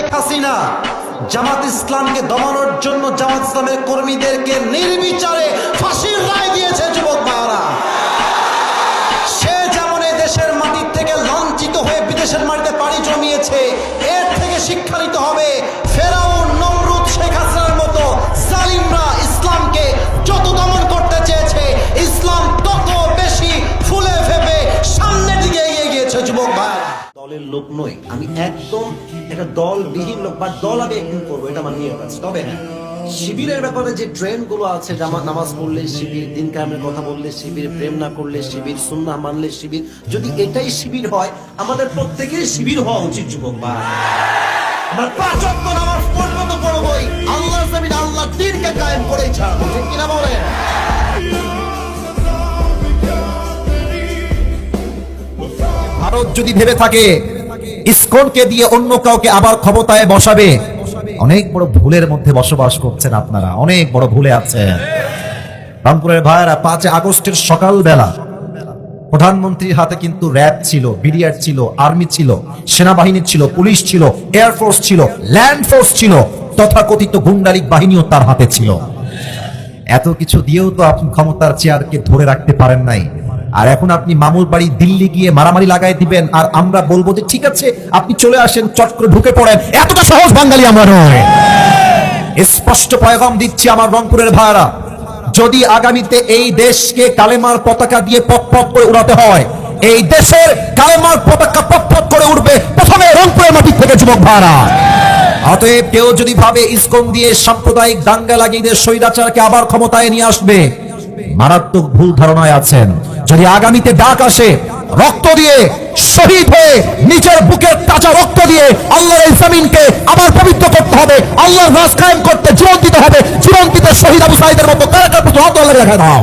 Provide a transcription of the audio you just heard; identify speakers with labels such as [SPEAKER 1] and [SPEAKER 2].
[SPEAKER 1] শেখ হাসিনা জামাত ইসলামকে দমানোর জন্য জামাত ইসলামের কর্মীদেরকে নির্বিচারে ফাঁসির রায় দিয়েছে যুবক ভাইয়েরা। সে যেমন দেশের মাটির থেকে লাঞ্ছিত হয়ে বিদেশের মাটিতে পাড়ি জমিয়েছে, এর থেকে শিক্ষা নিতে হবে ফেরাউন দলের লোক নই। আমি একদম একটা লোক বা দল আমি করব, এটা আমার নিয়ম আছে। তবে হ্যাঁ শিবিরের ব্যাপারে যে ট্রেন্ডগুলো আছে নামাজ পড়লে শিবির, দিন কায়েমের কথা বললে শিবির, প্রেম না করলে শিবির সুন্না মানলে শিবির, যদি এটাই শিবির হয়, আমাদের প্রত্যেকের শিবির হওয়া উচিত, যুবক বা আমার পাঁচ নামাজ
[SPEAKER 2] ভারত যদি ভেবে থাকে, ইসকনকে দিয়ে অন্য কাউকে আবার ক্ষমতায় বসাবে। অনেক বড় ভুলের মধ্যে বসবাস করছেন আপনারা, অনেক বড় ভুলে আছেন। রংপুরের ভাইয়েরা পাঁচ আগস্টের সকালবেলা প্রধানমন্ত্রীর হাতে কিন্তু র্যাব ছিল, বিডিআর ছিল, আর্মি ছিল, সেনাবাহিনী ছিল, পুলিশ ছিল এয়ারফোর্স ছিল, ল্যান্ড ফোর্স ছিল, তথাকথিত গুন্ডালিক বাহিনীও তার হাতে ছিল। এত কিছু দিয়েও তো আপনি ক্ষমতার চেয়ারকে ধরে রাখতে পারেন নাই। আর এখন আপনি মামুর বাড়ি দিল্লি গিয়ে মারামারি লাগাই দিবেন, আর আমরা বলব যে ঠিক আছে, আপনি চলে আসেন, চট করে ঢুকে পড়েন। এতটা সহজ বাঙালি আমরা নয়। স্পষ্ট পয়গাম দিচ্ছি আমার রংপুরের ভাইরা। যদি আগামীতে এই দেশকে কালেমার পতাকা দিয়ে পপ পপ করে উড়াতে হয়, এই দেশের কালেমার পতাকা পপ পপ করে উঠবে প্রথমে রংপুরের মাটি থেকে যুবক ভাড়া অতএব কেউ যদি ভাবে ইসকন দিয়ে সাম্প্রদায়িক দাঙ্গা লাগিয়ে স্বৈরাচারকে আবার ক্ষমতায় নিয়ে আসবে মারাত্মক ভুল ধারণায় আছেন। যদি আগামীতে ডাক আসে, রক্ত দিয়ে শহীদ হয়ে নিজের বুকের তাজা রক্ত দিয়ে আল্লাহর এই জমিনকে আবার পবিত্র করতে হবে, আল্লাহর রাজ কায়েম করতে, জীবন হবে, জীবন শহীদ আবু সাইদের মতো কারা কারা আল্লাহ দেখা দাও।